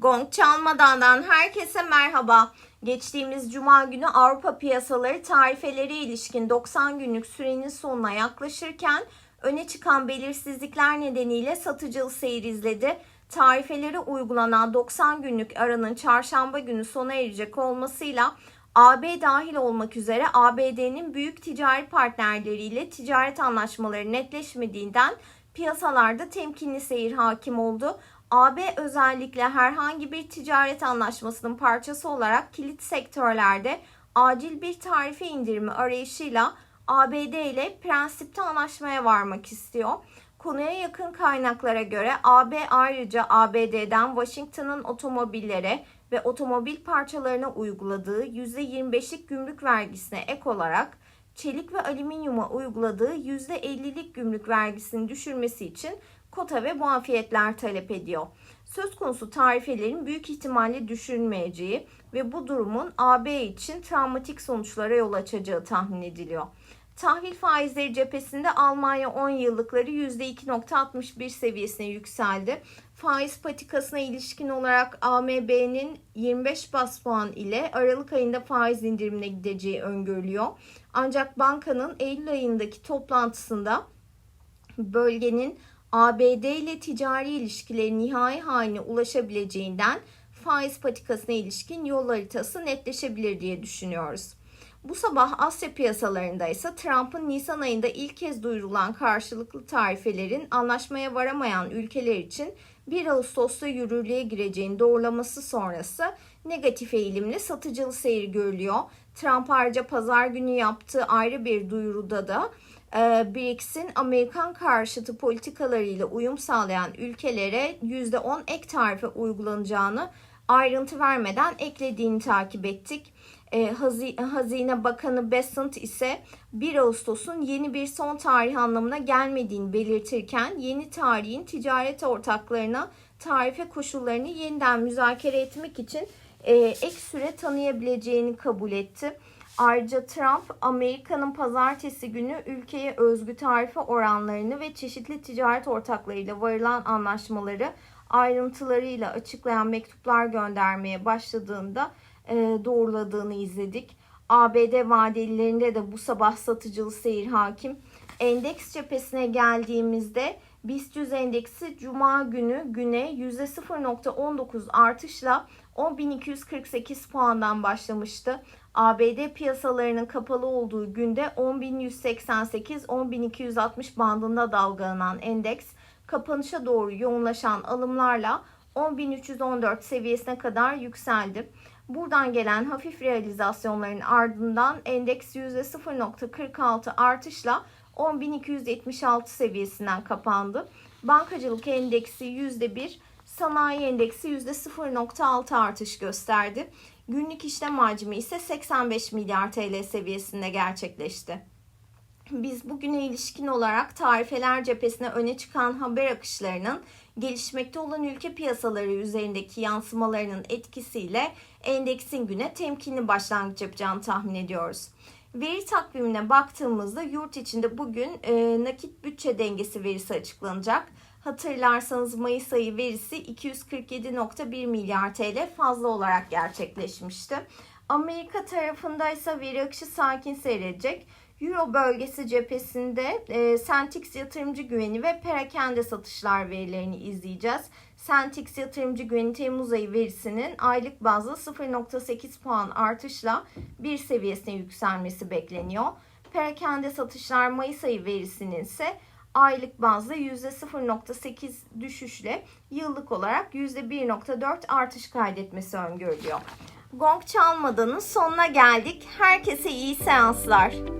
Gong çalmadandan herkese merhaba. Geçtiğimiz cuma günü Avrupa piyasaları tarifeleri ilişkin 90 günlük sürenin sonuna yaklaşırken öne çıkan belirsizlikler nedeniyle satıcılı seyir izledi. Tarifelere uygulanan 90 günlük aranın çarşamba günü sona erecek olmasıyla AB dahil olmak üzere ABD'nin büyük ticari partnerleriyle ticaret anlaşmaları netleşmediğinden piyasalarda temkinli seyir hakim oldu. AB özellikle herhangi bir ticaret anlaşmasının parçası olarak kilit sektörlerde acil bir tarife indirimi arayışıyla ABD ile prensipte anlaşmaya varmak istiyor. Konuya yakın kaynaklara göre AB ayrıca ABD'den Washington'ın otomobillere ve otomobil parçalarına uyguladığı %25'lik gümrük vergisine ek olarak çelik ve alüminyuma uyguladığı %50'lik gümrük vergisini düşürmesi için kota ve muafiyetler talep ediyor. Söz konusu tarifelerin büyük ihtimalle düşürülmeyeceği ve bu durumun AB için travmatik sonuçlara yol açacağı tahmin ediliyor. Tahvil faizleri cephesinde Almanya 10 yıllıkları %2.61 seviyesine yükseldi. Faiz patikasına ilişkin olarak AMB'nin 25 bas puan ile Aralık ayında faiz indirimine gideceği öngörülüyor. Ancak bankanın Eylül ayındaki toplantısında bölgenin ABD ile ticari ilişkilerin nihai haline ulaşabileceğinden faiz patikasına ilişkin yol haritası netleşebilir diye düşünüyoruz. Bu sabah Asya piyasalarında ise Trump'ın Nisan ayında ilk kez duyurulan karşılıklı tarifelerin anlaşmaya varamayan ülkeler için 1 Ağustos'ta yürürlüğe gireceğini doğrulaması sonrası negatif eğilimli satıcılı seyir görülüyor. Trump ayrıca pazar günü yaptığı ayrı bir duyuruda da e, BRICS'in Amerikan karşıtı politikalarıyla uyum sağlayan ülkelere %10 ek tarife uygulanacağını ayrıntı vermeden eklediğini takip ettik. E, Hazine Bakanı Bessent ise 1 Ağustos'un yeni bir son tarih anlamına gelmediğini belirtirken yeni tarihin ticaret ortaklarına tarife koşullarını yeniden müzakere etmek için e, ek süre tanıyabileceğini kabul etti. Ayrıca Trump, Amerika'nın pazartesi günü ülkeye özgü tarife oranlarını ve çeşitli ticaret ortaklarıyla varılan anlaşmaları ayrıntılarıyla açıklayan mektuplar göndermeye başladığında e, doğruladığını izledik. ABD vadelilerinde de bu sabah satıcılı seyir hakim. Endeks cephesine geldiğimizde BIST 100 endeksi cuma günü güne %0.19 artışla 10.248 puandan başlamıştı. ABD piyasalarının kapalı olduğu günde 10.188-10.260 bandında dalgalanan endeks kapanışa doğru yoğunlaşan alımlarla 10.314 seviyesine kadar yükseldi. Buradan gelen hafif realizasyonların ardından endeks %0.46 artışla 10.276 seviyesinden kapandı. Bankacılık endeksi %1, sanayi endeksi %0.6 artış gösterdi. Günlük işlem hacmi ise 85 milyar TL seviyesinde gerçekleşti. Biz bugüne ilişkin olarak tarifeler cephesine öne çıkan haber akışlarının gelişmekte olan ülke piyasaları üzerindeki yansımalarının etkisiyle endeksin güne temkinli başlangıç yapacağını tahmin ediyoruz. Veri takvimine baktığımızda yurt içinde bugün e, nakit bütçe dengesi verisi açıklanacak. Hatırlarsanız Mayıs ayı verisi 247.1 milyar TL fazla olarak gerçekleşmişti. Amerika tarafında ise veri akışı sakin seyredecek. Euro bölgesi cephesinde e, Sentix yatırımcı güveni ve perakende satışlar verilerini izleyeceğiz. Sentix yatırımcı güveni Temmuz ayı verisinin aylık bazda 0.8 puan artışla bir seviyesine yükselmesi bekleniyor. Perakende satışlar Mayıs ayı verisinin ise aylık bazda %0.8 düşüşle yıllık olarak %1.4 artış kaydetmesi öngörülüyor. Gong çalmadanın sonuna geldik. Herkese iyi seanslar.